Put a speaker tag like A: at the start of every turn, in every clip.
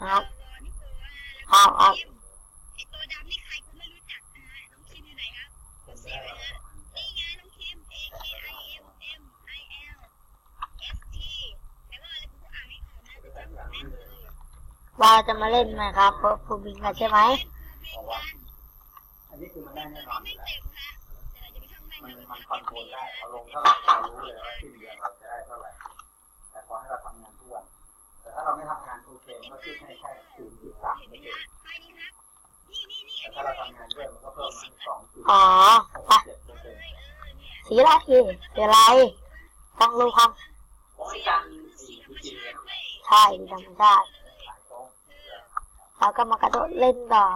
A: ครับครับครับ
B: ไอตัวดำนี่ใครกูไม่รู้จักนะน้องคิมอยู่ไหนครับกดเซฟไว้นะนี่ไงน้องคิม A K I M M I L S T แต่ว่าอะไรกูอ่านไม่ออกนะจำแม่นเลย
A: ว่าจะมาเล่นไหมครับเพราะภูมิกันใช่ไหม
C: อันนี้คือมันได้แน่นอนอ
B: ไม่
C: ยู่แล้ว
B: เจ็บนะแต่เราจะไปทำแม่ง
C: มัน
B: เลย
C: มันคอนโทรลได้เราลงเท่าไหร่เรารู้เลยว่าสิ้นเดือนเราจะได้เท่าไหร่แต่ขอให้เราทำ ถ้าเราไม่ทำงานโอเคมันก็ขึ้นให้แค่ศูนย์จุดสามไม่เอง
B: ไปนี่ครับนี่นี่นี่
C: แต่ถ้าเราทำงานด้วยมันก็เพิ่มมาสองจุด
A: อ๋อ
C: ห
A: ไป
C: กเจ็ดเปอร์เซ็นต์
A: สีอะไรสีอะไรต้องรู้ความ
C: โอ้ยการสี่จริงๆเลย
A: ใช่ธรรมชาติ
C: สายตรง
A: แล้วก็มากระโดดเล่นต่อ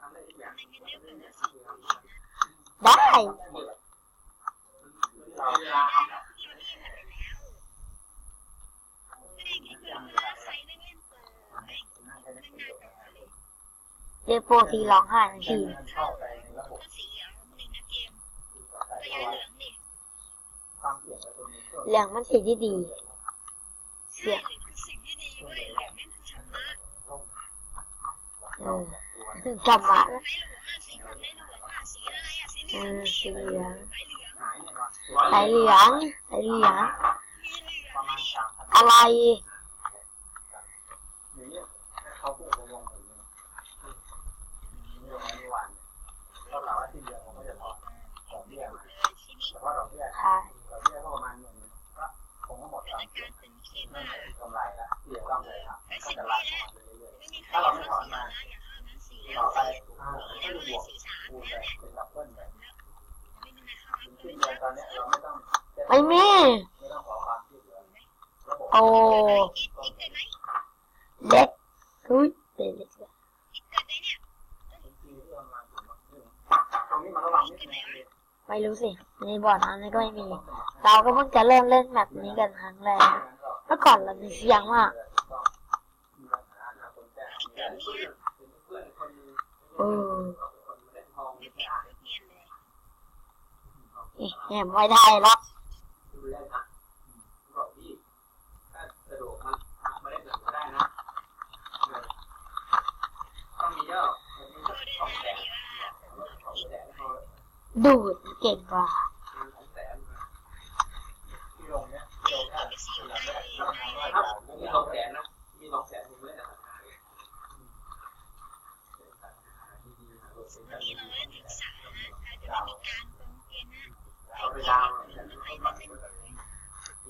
C: ทำได้ทุกอย่าง
A: ได้
C: เรี
A: ยกโปรทีร้องไห้ทันที
C: เข้าไปในระบบใส่ความเสี่ยงไว้ตรงนี้ก็
A: เรื่องมันสิ่งที่ดี เสียงจำมาแล้วเออสีเหลือง
C: หายเนี่ยวัน
A: สายเหลืองสายเหลือง
C: ประ
A: อะไร
C: อย่างเงี้ยเขาพูดวงๆอย่างเงี้ยนี่ลงในวันเขาถามว่าที่เดียวผมก็จะถอนดอกเบี้ยมาแต่ว่าดอกเบี้ย
A: ค่ะ
C: ดอกเบี้ยก็ประมาณหนึ่งก็คงก็หมดตามเกณฑ์นั่นคือกำไรละที่จะต้องเลยครับก็จะไล่มาเรื่อยๆถ้าเราไม่ถอนมาต่อไปอ่าก็จะบวกคูณไปเป็นดับเบิ้ลไปขึ้นเดือนตอนเนี้ยเราไม่ต้อง
A: ไม่มี
C: ไม่ต้ องขอความช่วยเหลือระบบ
A: โอ้เด็กอุ้ยเด็กเด็ก
C: ตรงนี้มันระวังนิดนึง
A: ไม่รู้สิในบ่อน้ำนี่ก็ไม่มี เราก็เพิ่งจะเริ่มเล่นแบบนี้กันครั้งแรกเมื่อก่อนเรามีเสียงมากเออนี่แหมไม่ได้หรอก
C: ดูแลนะบอกพี่ถ้าสะดวกมันไม่ได้เกิดก็ได้นะต้องมีเยอะสองแสนสองแสนพอ
A: ดูดเก่งกว่า
C: สองแสนที่ลงเนี้ยที่ลงได้ถ้ามีสองแสนนะมีสองแสนผมไม่ได้ราคาเลยเอาไปดาวน์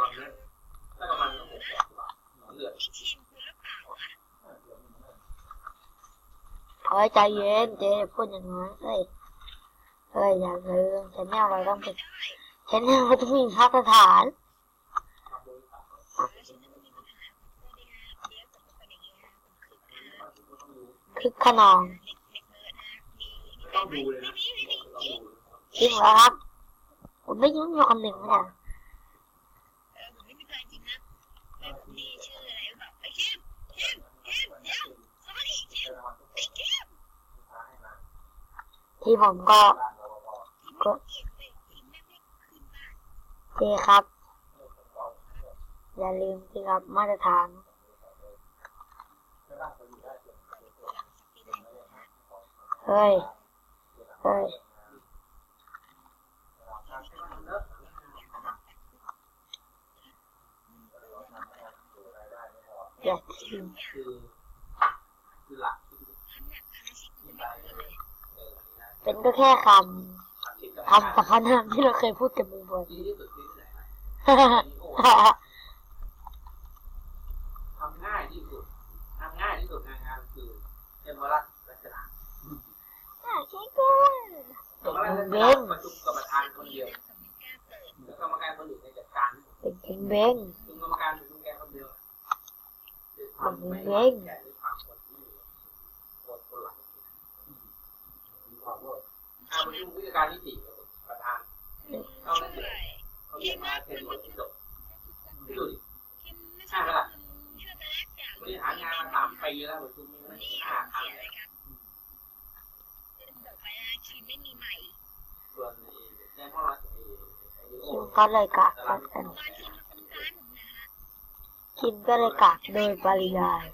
A: เลย
C: แต่ลงเนี่ยทำห้องเดียวต้องไร
A: ถามว่าเบ่งเบ่งเบ่ง
C: หกแสนอะของลงมัด
A: ชนะนะ
C: ประมาณหรือแค่สองเดือน
A: ไม่รู้สิ
C: แปดพันบาทขายหมื่นห้าเป็นตัวเนี้ยได้ประมาณหกแสนบาทหนึ่งเดือน
A: เฮ้ยใจเย็นเจ๊พูดอย่างนั้นเฮ้ยเฮ้ยอย่าลืมชแนลเราต้องเป็นชแนลเราต้องมีมาตรฐานคึกขนอง
C: ต้องดูเลยนะต้องดู
A: จริงเหรอครับผมไม่ยุ่งยอมหนึ่งไม่ได้ ที่ผมก็ก็เจครับ อย่าลืมสิครับมาตรฐานเฮ้ยเฮ้ยอย่าทิ้ง
C: คือคือหลักที่ไป
A: เป็นก็แค่ค
C: ทำที่กับำ
A: คำสรรพนามที่เราเคยพูดกันบ่อย
C: ดีที่สุดที่ไหน
A: ๆ
C: ทำง่ายที่สุดทำง่ายที่สุดในงานคือเอ็มวรักรัชนา
A: อะใช่ก็
C: ตรงนั้นเป็นประชุมกรรมการคนเดียวแล้วกรรมการคนอื่นในจัดการ
A: เป็นเก่งเบง
C: ประชุมกรรมการเป็นกรรมการคนเดียว
A: ผมเอง
C: คืการที่สี่ประธานต้องต้องมีมาเป็นหมดที่บดูดิ
B: ใช่ไหมล่ะ
C: บริหารงานมาสามปีแล้วประชุมไม่
B: ได้
C: ห้าครั้ง
B: เลย
C: ส่วนแจ้งข้อรั
A: ดก็เลยกากกั
C: น
B: คิม
A: ก็เลยกากโดยปริยาย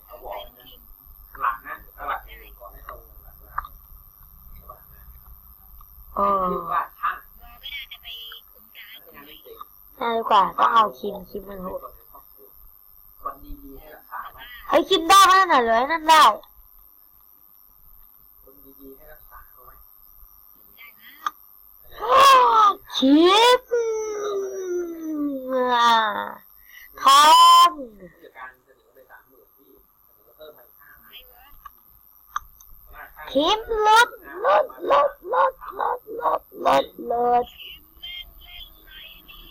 C: ง่าง่า
B: ย
C: ก
A: ว่าต้องเอาคิมคิมมันโหดเฮ้คิมได้ไหมน่ะเลยนั่นได้
C: คิ
A: มทอง คิมลดลดลดลดลดลดลดลด
B: คิมแม่งเล่นไรนี่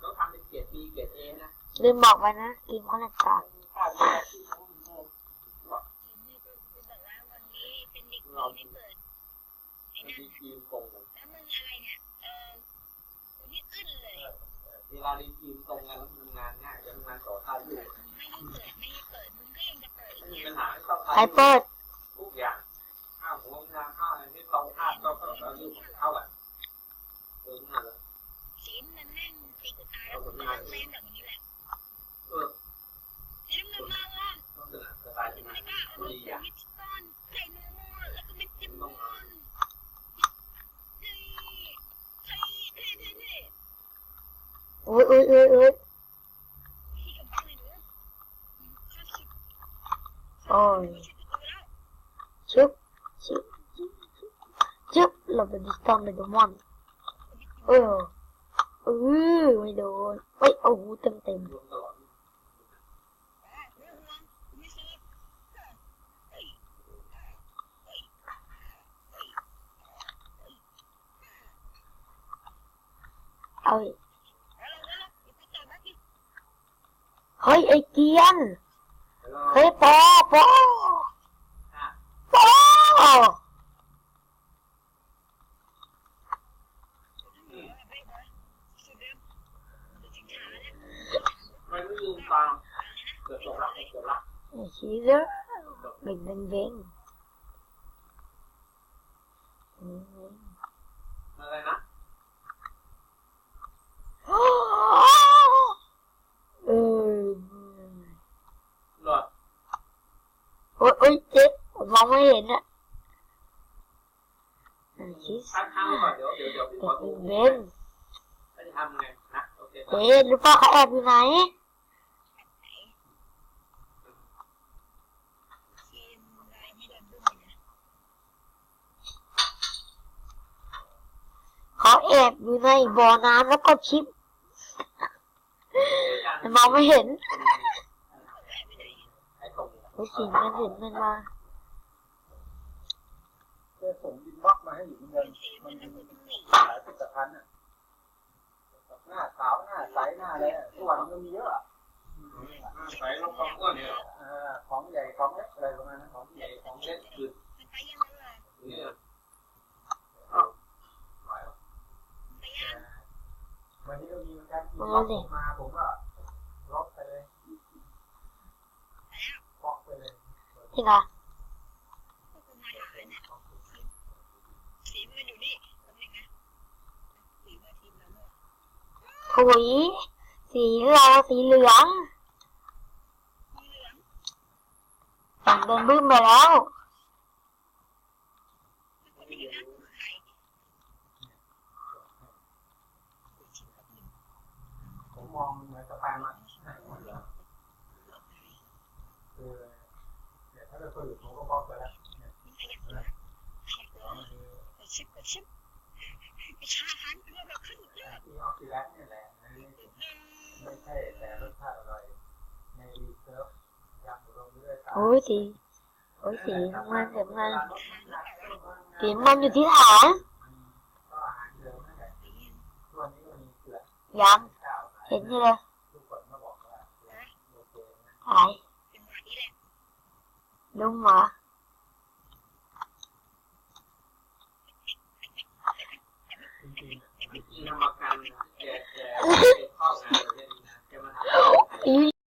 C: แล้วทำเป็นเกรด B เกรด A นะ
A: ลืมบอกไปนะคิมเขาหนักกาก
C: ค่าแรงที่เขา
B: คิมนี่กูกูบอกว่าวันนี้เป็นเด็กดีไม่เปิดไอ้
C: มัน
B: นั่น
C: มีทีมโกงกัน
B: แล้วมึงอะไรเนี่ยเออกูนี่อึ้นเลย
C: เวลาดีทีมตรงกันแล้วทำงานง่ายทำงานต่อท่าอยู่
B: ไม่เปิดไม่เปิดมึงก็ยังจะเปิดอี
C: ไม่
B: ก
C: มี
B: เนี่ย
C: ปัญหาไม่ต้อง
A: ใครเปิด
C: ของธาตุก็ก็อายุของเขาอะเออน่าละ
B: ศีลมันแน่นติดตาแล้วมันเล่นแบบนี้แหละ
C: เออ
B: แล้วมันมาว่า
C: สบา
B: ยใช่ไห
C: มไม่ดีอะ
B: ใส่นมแล้วก็ไม่
A: จิ้มนมโอ้ยโอ้
B: ย
A: โอ้
B: ยโอ้
A: ยโอ้ย
B: Yep, love it. Just tell me the
C: one. Ừ. Ừ, mày đồ. Wait, oh, tìm tìm. Ôi. Hỡi ê kiên. Hỡi bò, bò. Bò. Chị đó Bình bình
A: bình อะ
C: ไรนะ
A: เออ
C: หลอด
A: โอ๊ยโอ๊ยเจ็บผมมองไม่เห็นอะชิ
C: สข้างก่อนเดี๋ยวเดี๋ยวเดี๋ยวขอดู
A: เบ
C: นจะทำไงนะโอเค
A: เบนหรือเปล่าเขาแอบอยู่ไหน
B: เขา
A: แอบอยู่ในบ่อน้ำแล้วก็ชิปมองไม่เห็น
C: ไอ้ตรง
A: มันเห็นมันมา
D: เคยส่งบินบล็อกมาให้อยู่เหมือนกัน
B: เกมมัน
D: มาผมก็ลบไปเลยบล็อกไปเลย
B: พี่นะหุย
A: สีเราสีเหลืองฝั่งเดินบึ้มไปแล้ว
D: ชิบกั
B: บชิบไอชาหันเรื่อเราขึ้นเยอะ
D: ที่ออฟฟิแลนนี่แหละไม่ใช่แต่รสชาติอร่อยในรีเซิร์ฟยังรวมด้วย
A: โอ้ยสิโอ้ยสิทำงานเสร็จมันสีมันอยู่ที่ฐานยังเห็นที่เลย
D: ถ่า
A: ย
B: ลุ
A: งเหรอ 无语了